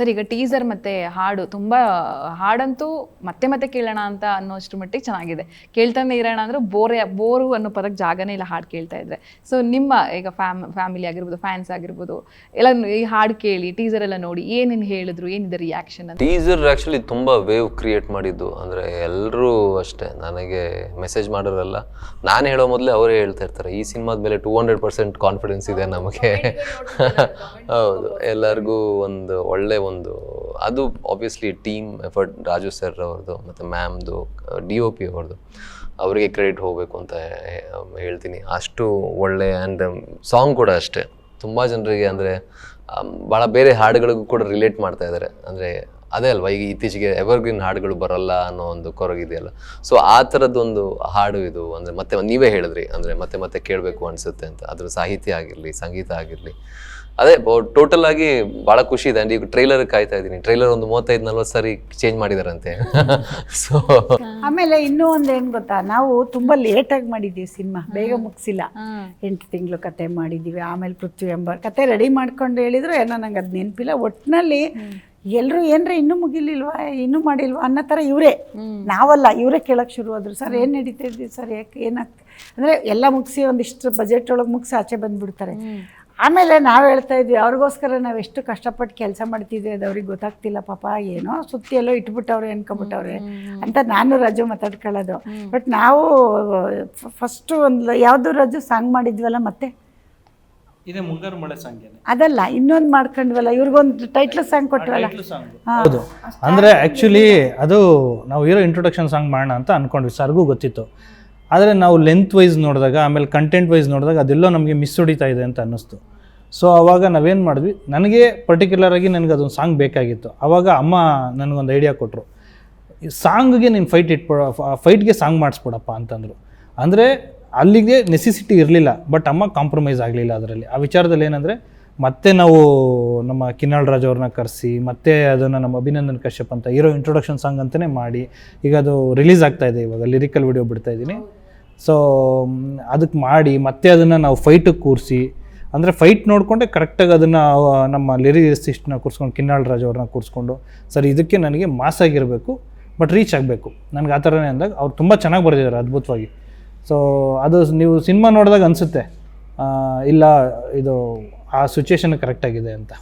Sir ಈಗ teaser ಮತ್ತೆ ಹಾಡು ತುಂಬ ಹಾಡಂತೂ ಮತ್ತೆ ಮತ್ತೆ ಕೇಳೋಣ ಅಂತ ಅನ್ನೋಷ್ಟು ಮಟ್ಟಿಗೆ ಚೆನ್ನಾಗಿದೆ. ಕೇಳ್ತಾನೆ ಇರೋಣ ಅಂದ್ರೆ ಬೋರೆ ಬೋರು ಅನ್ನೋ ಪದಕ್ಕೆ ಜಾಗನೇ ಇಲ್ಲ ಹಾಡು ಕೇಳ್ತಾ ಇದ್ರೆ. ಸೊ ನಿಮ್ಮ ಈಗ ಫ್ಯಾಮ್ ಫ್ಯಾಮಿಲಿ ಆಗಿರ್ಬೋದು ಫ್ಯಾನ್ಸ್ ಆಗಿರ್ಬೋದು ಎಲ್ಲ ಈ ಹಾಡು ಕೇಳಿ ಟೀಸರ್ ಎಲ್ಲ ನೋಡಿ ಏನೇನು ಹೇಳಿದ್ರು ಏನಿದೆ ರಿಯಾಕ್ಷನ್ ಅಂತ? ಟೀಸರ್ ಆ್ಯಕ್ಚುಲಿ ತುಂಬ ವೇವ್ ಕ್ರಿಯೇಟ್ ಮಾಡಿದ್ದು. ಅಂದರೆ ಎಲ್ಲರೂ ಅಷ್ಟೇ. ನನಗೆ ಮೆಸೇಜ್ ಮಾಡೋರೆಲ್ಲ ನಾನು ಹೇಳೋ ಮೊದಲೇ ಅವರೇ ಹೇಳ್ತಾ ಇರ್ತಾರೆ ಈ ಸಿನಿಮಾದ ಮೇಲೆ ಟೂ ಹಂಡ್ರೆಡ್ ಪರ್ಸೆಂಟ್ ಕಾನ್ಫಿಡೆನ್ಸ್ ಇದೆ ನಮಗೆ. ಹೌದು. ಎಲ್ಲರಿಗೂ ಒಂದು ಒಳ್ಳೆ ಒಂದು, ಅದು obviously team effort Raju sir ಅವ್ರದ್ದು ಮತ್ತು ಮ್ಯಾಮ್ದು ಡಿ ಒ ಪಿ ಅವ್ರದ್ದು. ಅವರಿಗೆ ಕ್ರೆಡಿಟ್ ಹೋಗಬೇಕು ಅಂತ ಹೇಳ್ತೀನಿ. ಅಷ್ಟು ಒಳ್ಳೆ ಆ್ಯಂಡ್ ಸಾಂಗ್ ಕೂಡ ಅಷ್ಟೇ. ತುಂಬ ಜನರಿಗೆ ಅಂದರೆ ಭಾಳ ಬೇರೆ ಹಾಡುಗಳಿಗೂ ಕೂಡ ರಿಲೇಟ್ ಮಾಡ್ತಾ ಇದ್ದಾರೆ. ಅಂದರೆ ಅದೇ ಅಲ್ವಾ ಈಗ ಇತ್ತೀಚೆಗೆ ಎವರ್ಗ್ರೀನ್ ಹಾಡುಗಳು ಬರಲ್ಲ ಅನ್ನೋ ಒಂದು ಕೊರಗಿದೆಯಲ್ಲ ಸೊ ಆ ಥರದ್ದೊಂದು ಹಾಡು ಇದು ಅಂದರೆ ಮತ್ತೆ ನೀವೇ ಹೇಳಿದ್ರಿ ಅಂದರೆ ಮತ್ತೆ ಮತ್ತೆ ಕೇಳಬೇಕು ಅನಿಸುತ್ತೆ ಅಂತ. ಅದ್ರ ಸಾಹಿತ್ಯ ಆಗಿರಲಿ ಸಂಗೀತ ಆಗಿರಲಿ. ಅದೇ ಟೋಟಲ್ ಆಗಿ ಭಾಳ ಖುಷಿ ಇದೆ. ಅಂಡ್ ಈಗ ಟ್ರೈಲರ್ ಕಾಯ್ತಾ ಇದ್ದೀನಿ. ಟ್ರೈಲರ್ ಒಂದು ಮೂವತ್ತೈದು ನಲ್ವತ್ತು ಸಾರಿ ಚೇಂಜ್ ಮಾಡಿದಾರಂತೆ. ಸೊ ಆಮೇಲೆ ಇನ್ನೂ ಒಂದು ಏನು ಗೊತ್ತಾ? ನಾವು ತುಂಬ ಲೇಟಾಗಿ ಮಾಡಿದ್ದೀವಿ ಸಿನಿಮಾ. ಬೇಗ ಮುಗಿಸಿಲ್ಲ. ಎಂಟು ತಿಂಗಳು ಕತೆ ಮಾಡಿದ್ದೀವಿ. ಆಮೇಲೆ ಪೃಥ್ವಿ ಎಂಬ ಕತೆ ರೆಡಿ ಮಾಡ್ಕೊಂಡು ಹೇಳಿದ್ರು. ಏನೋ ನಂಗೆ ಅದು ನೆನಪಿಲ್ಲ. ಒಟ್ಟಿನಲ್ಲಿ ಎಲ್ಲರೂ ಏನ್ರ ಇನ್ನೂ ಮುಗಿಲಿಲ್ವಾ ಇನ್ನೂ ಮಾಡಿಲ್ವಾ ಅನ್ನೋ ಥರ ಇವರೇ. ನಾವಲ್ಲ ಇವರೇ ಕೇಳೋಕ್ಕೆ ಶುರು ಆದ್ರು ಸರ್ ಏನು ನಡೀತಾ ಇದ್ದೀವಿ ಸರ್ ಯಾಕೆ ಏನಾಗ್ತದೆ ಅಂದರೆ ಎಲ್ಲ ಮುಗಿಸಿ ಒಂದಿಷ್ಟು ಬಜೆಟ್ ಒಳಗೆ ಮುಗಿಸಿ ಆಚೆ ಬಂದುಬಿಡ್ತಾರೆ. ಆಮೇಲೆ ನಾವು ಹೇಳ್ತಾ ಇದ್ವಿ ಅವ್ರಿಗೋಸ್ಕರ ನಾವು ಎಷ್ಟು ಕಷ್ಟಪಟ್ಟು ಕೆಲಸ ಮಾಡ್ತಿದ್ವಿ ಅದು ಅವ್ರಿಗೆ ಗೊತ್ತಾಗ್ತಿಲ್ಲ ಪಾಪ ಏನೋ ಸುತ್ತಿ ಎಲ್ಲೋ ಇಟ್ಬಿಟ್ಟವ್ರೆ ಅನ್ಕೊಬಿಟ್ಟವ್ರೆ ಅಂತ ನಾನು ರಜು ಮಾತಾಡ್ಕೊಳ್ಳೋದು. ಬಟ್ ನಾವು ಫಸ್ಟು ಒಂದು ಯಾವುದು ರಜು ಸಾಂಗ್ ಮಾಡಿದ್ವಲ್ಲ ಮತ್ತೆ? ಇದೇ ಮುಂಗಾರು ಮಳೆ ಸಾಂಗ್ ಅದಲ್ಲ ಇನ್ನೊಂದು ಮಾಡ್ಕೊಂಡ್ವಲ್ಲ ಇವ್ರಿಗೊಂದು ಟೈಟ್ಲ್ ಸಾಂಗ್ ಕೊಟ್ವಲ್ಲ ಸಾಂಗ್ ಹೌದು. ಅಂದರೆ ಆ್ಯಕ್ಚುಲಿ ಅದು ನಾವು ಇರೋ ಇಂಟ್ರೊಡಕ್ಷನ್ ಸಾಂಗ್ ಮಾಡೋಣ ಅಂತ ಅನ್ಕೊಂಡ್ವಿ ಸರ್ಗೂ ಗೊತ್ತಿತ್ತು. ಆದರೆ ನಾವು ಲೆಂತ್ ವೈಸ್ ನೋಡಿದಾಗ ಆಮೇಲೆ ಕಂಟೆಂಟ್ ವೈಸ್ ನೋಡಿದಾಗ ಅದೆಲ್ಲೋ ನಮಗೆ ಮಿಸ್ ಹೊಡಿತಾ ಇದೆ ಅಂತ ಅನ್ನಿಸ್ತು. ಸೊ ಅವಾಗ ನಾವೇನು ಮಾಡಿದ್ವಿ ನನಗೆ ಪರ್ಟಿಕ್ಯುಲರಾಗಿ ನನಗೆ ಅದೊಂದು ಸಾಂಗ್ ಬೇಕಾಗಿತ್ತು. ಆವಾಗ ಅಮ್ಮ ನನಗೊಂದು ಐಡಿಯಾ ಕೊಟ್ಟರು ಸಾಂಗ್ಗೆ ನೀನು ಫೈಟ್ ಇಟ್ಬಿಡ ಫೈಟ್ಗೆ ಸಾಂಗ್ ಮಾಡಿಸ್ಬಿಡಪ್ಪ ಅಂತಂದರು. ಅಂದರೆ ಅಲ್ಲಿಗೆ ನೆಸೆಸಿಟಿ ಇರಲಿಲ್ಲ ಬಟ್ ಅಮ್ಮ ಕಾಂಪ್ರಮೈಸ್ ಆಗಲಿಲ್ಲ ಅದರಲ್ಲಿ. ಆ ವಿಚಾರದಲ್ಲಿ ಏನಂದರೆ, ಮತ್ತೆ ನಾವು ನಮ್ಮ ಕಿನ್ನಾಳ್ ರಾಜ್ ಅವ್ರನ್ನ ಕರೆಸಿ, ಮತ್ತೆ ಅದನ್ನು ನಮ್ಮ ಅಭಿನಂದನ್ ಕಶ್ಯಪ್ ಅಂತ ಹೀರೋ ಇಂಟ್ರೊಡಕ್ಷನ್ ಸಾಂಗ್ ಅಂತಲೇ ಮಾಡಿ, ಈಗ ಅದು ರಿಲೀಸ್ ಆಗ್ತಾ ಇದೆ ಇವಾಗ ಲಿರಿಕಲ್ ವಿಡಿಯೋ ಬಿಡ್ತಾ ಇದ್ದೀನಿ. ಸೊ ಅದಕ್ಕೆ ಮಾಡಿ, ಮತ್ತೆ ಅದನ್ನು ನಾವು ಫೈಟಿಗೆ ಕೂರಿಸಿ, ಅಂದರೆ ಫೈಟ್ ನೋಡಿಕೊಂಡೆ ಕರೆಕ್ಟಾಗಿ ಅದನ್ನು ನಮ್ಮ ಲಿರಿಸಿಸ್ಟ್ನ ಕೂರಿಸ್ಕೊಂಡು ಕಿನ್ನಾಳ್ ರಾಜ್ ಅವ್ರನ್ನ ಕೂರಿಸ್ಕೊಂಡು, ಸರ್ ಇದಕ್ಕೆ ನನಗೆ ಮಾಸ್ ಆಗಿರಬೇಕು ಬಟ್ ರೀಚ್ ಆಗಬೇಕು. ನನಗೆ ಆ ಥರನೇ ಅಂದಾಗ ಅವ್ರು ತುಂಬ ಚೆನ್ನಾಗಿ ಬರೆದಿದ್ದಾರೆ ಅದ್ಭುತವಾಗಿ. ಸೊ ಅದು ನೀವು ಸಿನಿಮಾ ನೋಡಿದಾಗ ಅನಿಸುತ್ತೆ ಇಲ್ಲ ಇದು ಆ ಸಿಚುವೇಶನ್ ಕರೆಕ್ಟಾಗಿದೆ ಅಂತ.